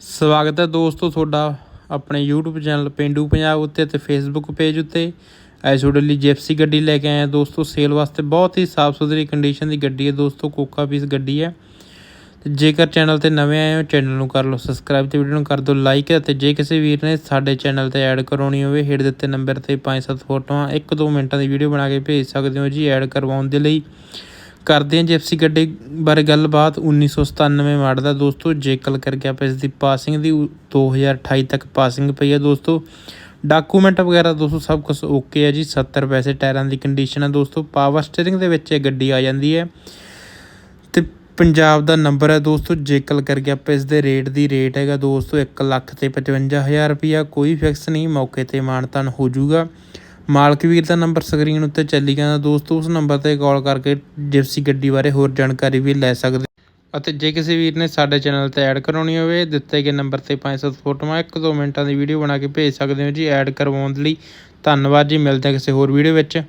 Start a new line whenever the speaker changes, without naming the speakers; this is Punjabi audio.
ਸਵਾਗਤ ਹੈ ਦੋਸਤੋ ਤੁਹਾਡਾ ਆਪਣੇ YouTube ਚੈਨਲ ਪਿੰਡੂ ਪੰਜਾਬ ਉੱਤੇ ਤੇ Facebook ਪੇਜ ਉੱਤੇ। ਅੱਜ ਤੁਹਾਡੇ ਲਈ ਜਿਪਸੀ ਗੱਡੀ ਲੈ ਕੇ ਆਏ ਹਾਂ ਦੋਸਤੋ। ਸੇਲ ਵਾਸਤੇ ਬਹੁਤ ਹੀ ਸਾਫ਼ ਸੁਥਰੀ ਕੰਡੀਸ਼ਨ ਦੀ ਗੱਡੀ ਹੈ ਦੋਸਤੋ, ਕੋਕਾ ਪੀਸ ਗੱਡੀ ਹੈ। ਤੇ ਜੇਕਰ ਚੈਨਲ ਤੇ ਨਵੇਂ ਆਏ ਹੋ, ਚੈਨਲ ਨੂੰ ਕਰ ਲਓ ਸਬਸਕ੍ਰਾਈਬ ਤੇ ਵੀਡੀਓ ਨੂੰ ਕਰ ਦਿਓ ਲਾਈਕ ਅਤੇ ਜੇ ਕਿਸੇ ਵੀਰ ਨੇ ਸਾਡੇ ਚੈਨਲ ਤੇ ਐਡ ਕਰਾਉਣੀ ਹੋਵੇ, ਹੇਠ ਦਿੱਤੇ ਨੰਬਰ ਤੇ 5-7 ਫੋਟੋਆਂ 1-2 ਮਿੰਟਾਂ ਦੀ ਵੀਡੀਓ ਬਣਾ ਕੇ ਭੇਜ ਸਕਦੇ ਹੋ ਜੀ ਐਡ ਕਰਵਾਉਣ ਦੇ ਲਈ। ਕਰਦੇ ਹਾਂ ਜਿਪਸੀ ਗੱਡੀ ਬਾਰੇ ਗੱਲਬਾਤ। 1997 ਮਾਡਲ ਦਾ ਦੋਸਤੋ ਜੇਕਲ ਕਰਕੇ ਆਪਾਂ ਇਸ ਦੀ ਪਾਸਿੰਗ ਦੀ 2028 ਤੱਕ ਪਾਸਿੰਗ ਪਈ ਹੈ ਦੋਸਤੋ। ਡਾਕੂਮੈਂਟ ਵਗੈਰਾ ਦੋਸਤੋ, ਸਭ ਕੁਝ ਓਕੇ ਹੈ ਜੀ। 70 ਪੈਸੇ ਟਾਇਰਾਂ ਦੀ ਕੰਡੀਸ਼ਨ ਹੈ ਦੋਸਤੋ। ਪਾਵਰ ਸਟੀਅਰਿੰਗ ਦੇ ਵਿੱਚ ਇਹ ਗੱਡੀ ਆ ਜਾਂਦੀ ਹੈ। ਤੇ ਪੰਜਾਬ ਦਾ ਨੰਬਰ ਹੈ ਦੋਸਤੋ ਜੇਕਲ ਕਰਕੇ ਆਪਾਂ ਇਸ ਦੇ ਰੇਟ ਦੀ ਰੇਟ ਹੈਗਾ ਦੋਸਤੋ 1 ਲੱਖ ਤੇ 55000 ਰੁਪਿਆ ਕੋਈ ਫਿਕਸ ਨਹੀਂ, ਮੌਕੇ ਤੇ ਮਾਨਤਾਨ ਹੋ ਜਾਊਗਾ। ਮਾਲਕ ਵੀਰ ਦਾ ਨੰਬਰ ਸਕਰੀਨ ਉੱਤੇ ਚੱਲੀ ਜਾਂਦਾ। ਦੋਸਤੋ, ਉਸ ਨੰਬਰ ਤੇ ਕਾਲ ਕਰਕੇ ਜਿਪਸੀ ਗੱਡੀ ਬਾਰੇ ਹੋਰ ਜਾਣਕਾਰੀ ਵੀ ਲੈ ਸਕਦੇ ਅਤੇ ਜੇ ਕਿਸੇ ਵੀਰ ਨੇ ਸਾਡੇ ਚੈਨਲ ਤੇ ਐਡ ਕਰਾਉਣੀ ਹੋਵੇ, ਦਿੱਤੇ ਗਏ ਨੰਬਰ ਤੇ 5-7 ਫੋਟੋਆਂ 1-2 ਮਿੰਟਾਂ ਦੀ ਵੀਡੀਓ ਬਣਾ ਕੇ ਭੇਜ ਸਕਦੇ ਹੋ ਜੀ ਐਡ ਕਰਵਾਉਣ ਦੇ ਲਈ। ਧੰਨਵਾਦ ਜੀ, ਮਿਲਦੇ ਹਾਂ ਕਿਸੇ ਹੋਰ ਵੀਡੀਓ ਵਿੱਚ।